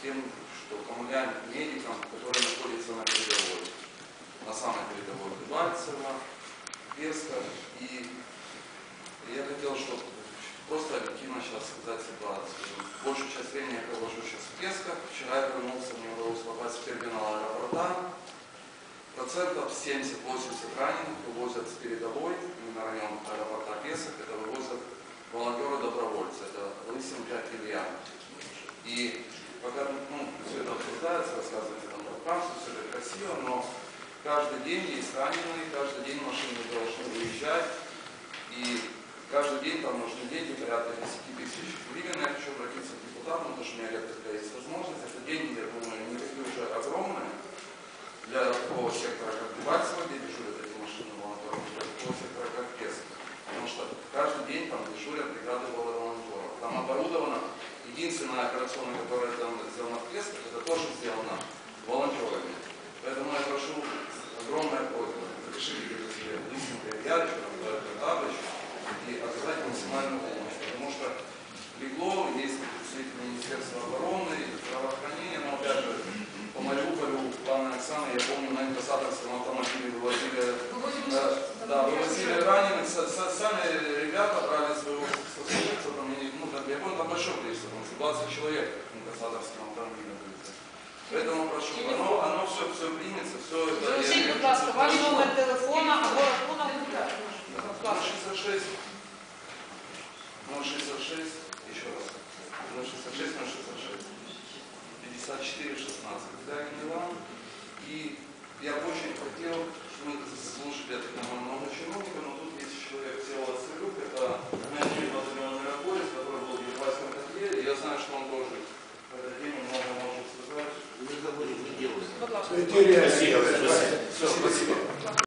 тем, что помогаем медикам, которые находятся на передовой, на самой передовой, Дебальцево, Песков. И я хотел, чтобы просто объективно сейчас сказать ситуацию. Большую часть времени я провожу сейчас в Песках. Вчера я вернулся, мне удалось попасть в терминал аэропорта. Процентов 70-80 раненых вывозят с передовой, именно район аэропорта Песок, это вывозят волонтеры-добровольцы, это Лысенко Илья. И пока ну, все это обсуждается, рассказывается там про Францию, все это красиво, но каждый день есть раненые, каждый день машины должны выезжать, и каждый день там нужны деньги, порядка 10 тысяч гривен. Я хочу обратиться к депутатам, потому что у меня редко есть возможность. Это деньги, я думаю, не такие уже огромные для такого сектора, как Дебальцево, где дежурят эти машины волонтеров, для такого сектора, как Песк. Потому что каждый день там дежурят бригады волонтеров. Единственная операционная, которая там сделана в Песках, это тоже сделано волонтерами. Поэтому я прошу огромная просьба, решите это себе Лысенко и Яричу, Табрич, и оказать максимальную помощь. Потому что легло, есть представители Министерства обороны, здравоохранения, но опять же, по Мариуполю, пана Оксана, я помню, на инкассаторском автомобиле вывозили, э, да, вывозили раненых, сами ребята брали 20 человек в инкассаторском автомобиле были. Поэтому прошу, оно, оно все, все примется, все это... Будь ласка, ваш номер телефона або рахунок. Будь ласка. 066, 066, еще раз, 066, 066, 54, 16. Да, Милан. И я очень хотел, Будь ласка. Спасибо. Все, спасибо.